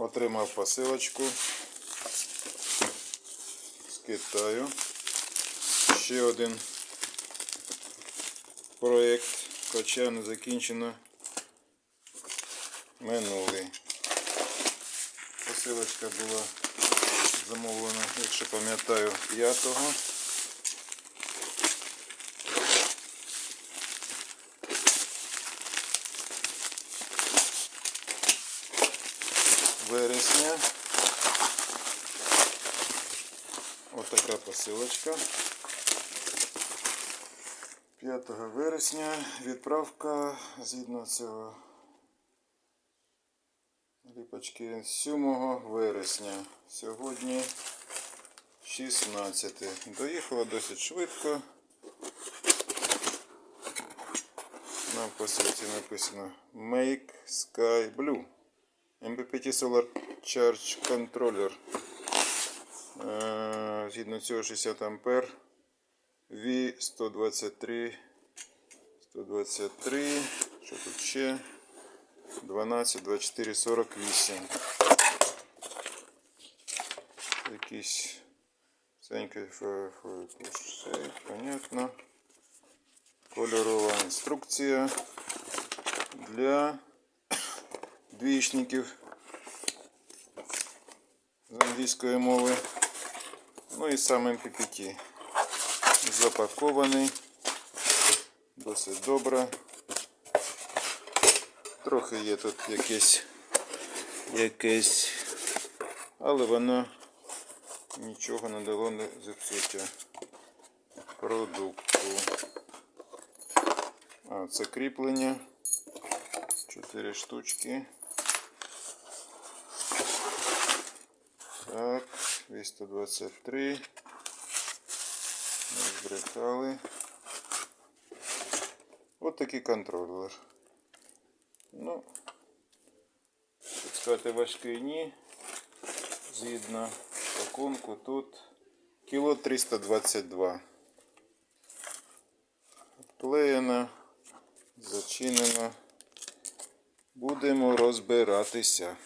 Отримав посилочку з Китаю. Ще один проєкт, хоча не закінчено минулий. Посилочка була замовлена, якщо пам'ятаю, 5-го. вересня. Отака посилочка. 5 вересня відправка згідно цього ліпочки 7 вересня. Сьогодні 16. Доїхала досить швидко. На посилці написано Make Sky Blue. MPPT Solar Charge Controller. Е, Згідно цього 60 ампер. V123. 123. Що тут ще? 12, 24, 48. Якийсь ценький понятно. Кольорова інструкція для двічників з англійської мови. Ну і сам MPPT. Запакований. Досить добре. Трохи є тут якесь, якесь, але воно нічого не дало не зіпсуття продукту. А, це кріплення. Чотири штучки. Так, 223. Не збрехали. От такий контролер. Ну, так сказати, важкий ні. Згідно пакунку тут кіло 322. Вклеєно, зачинено. Будемо розбиратися.